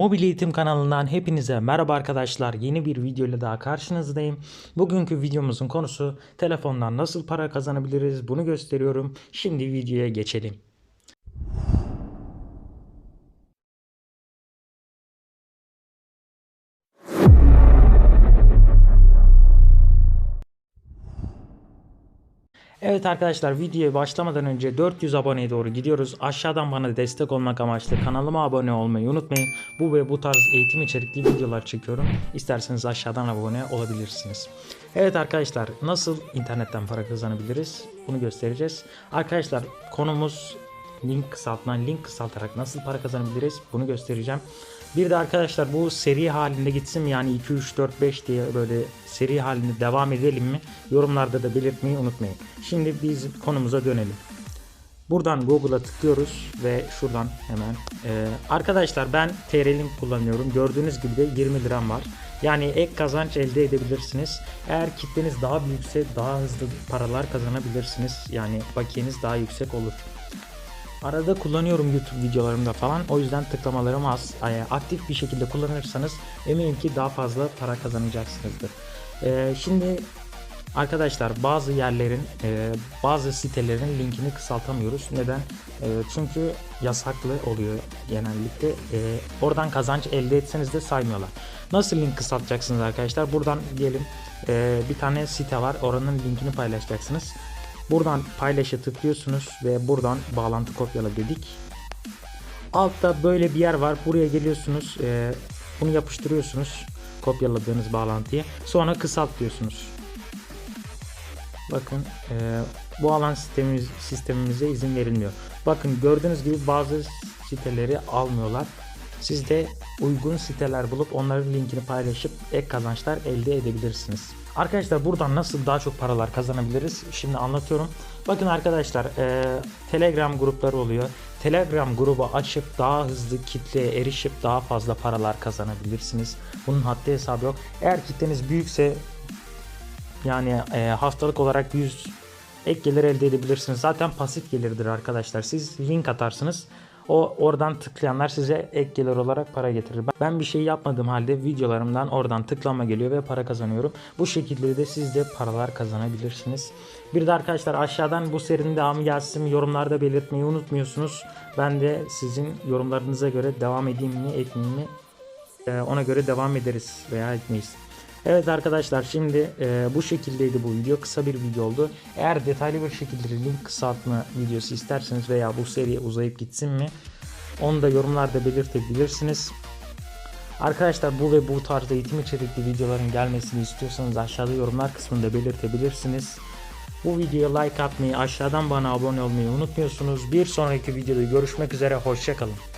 Mobil Eğitim kanalından hepinize merhaba arkadaşlar. Yeni bir video ile daha karşınızdayım. Bugünkü videomuzun konusu telefondan nasıl para kazanabiliriz bunu gösteriyorum. Şimdi videoya geçelim. Evet arkadaşlar videoya başlamadan önce 400 aboneye doğru gidiyoruz. Aşağıdan bana destek olmak amaçlı kanalıma abone olmayı unutmayın. Bu ve bu tarz eğitim içerikli videolar çekiyorum. İsterseniz aşağıdan abone olabilirsiniz. Evet arkadaşlar nasıl internetten para kazanabiliriz? Bunu göstereceğiz. Arkadaşlar konumuz link kısaltma, link kısaltarak nasıl para kazanabiliriz? Bunu göstereceğim. Bir de arkadaşlar bu seri halinde gitsin? Yani 2, 3, 4, 5 diye böyle seri halinde devam edelim mi? Yorumlarda da belirtmeyi unutmayın. Şimdi biz konumuza dönelim. Buradan Google'a tıklıyoruz ve şuradan hemen e, arkadaşlar ben TR-Link kullanıyorum. Gördüğünüz gibi de 20 liram var. Yani ek kazanç elde edebilirsiniz. Eğer kitleniz daha büyükse daha hızlı paralar kazanabilirsiniz. Yani bakiyeniz daha yüksek olur. Arada kullanıyorum YouTube videolarımda falan. O yüzden tıklamalarım az. Yani aktif bir şekilde kullanırsanız eminim ki daha fazla para kazanacaksınızdır. Ee, şimdi arkadaşlar bazı yerlerin, e, bazı sitelerin linkini kısaltamıyoruz. Neden? E, çünkü yasaklı oluyor genellikle. E, oradan kazanç elde etseniz de saymıyorlar. Nasıl link kısaltacaksınız arkadaşlar? Buradan diyelim e, bir tane site var. Oranın linkini paylaşacaksınız. Buradan paylaşa tıklıyorsunuz ve buradan bağlantı kopyala dedik. Altta böyle bir yer var. Buraya geliyorsunuz. e, bunu yapıştırıyorsunuz. Kopyaladığınız bağlantıyı. Sonra kısalt diyorsunuz. Bakın e, bu alan sistemimiz, sistemimize izin verilmiyor. Bakın gördüğünüz gibi bazı siteleri almıyorlar. Siz de uygun siteler bulup onların linkini paylaşıp ek kazançlar elde edebilirsiniz. Arkadaşlar buradan nasıl daha çok paralar kazanabiliriz? Şimdi anlatıyorum. Bakın arkadaşlar e, Telegram grupları oluyor. Telegram grubu açıp daha hızlı kitleye erişip daha fazla paralar kazanabilirsiniz. Bunun haddi hesabı yok. Eğer kitleniz büyükse yani e, haftalık olarak 100 ek gelir elde edebilirsiniz. Zaten pasif gelirdir arkadaşlar. Siz link atarsınız. O oradan tıklayanlar size ek gelir olarak para getirir. Ben bir şey yapmadığım halde videolarımdan oradan tıklama geliyor ve para kazanıyorum. Bu şekilde de siz de paralar kazanabilirsiniz. Bir de arkadaşlar aşağıdan bu serinin devamı gelsin yorumlarda belirtmeyi unutmuyorsunuz. Ben de sizin yorumlarınıza göre devam edeyim mi etmeyeyim mi e, ona göre devam ederiz veya etmeyiz. Evet arkadaşlar şimdi e, bu şekildeydi bu video. Kısa bir video oldu. Eğer detaylı bir şekilde link kısaltma videosu isterseniz veya bu seri uzayıp gitsin mi? Onu da yorumlarda belirtebilirsiniz. Arkadaşlar bu ve bu tarzda eğitim içerikli videoların gelmesini istiyorsanız aşağıda yorumlar kısmında belirtebilirsiniz. Bu videoya like atmayı, aşağıdan bana abone olmayı unutmuyorsunuz. Bir sonraki videoda görüşmek üzere, hoşçakalın.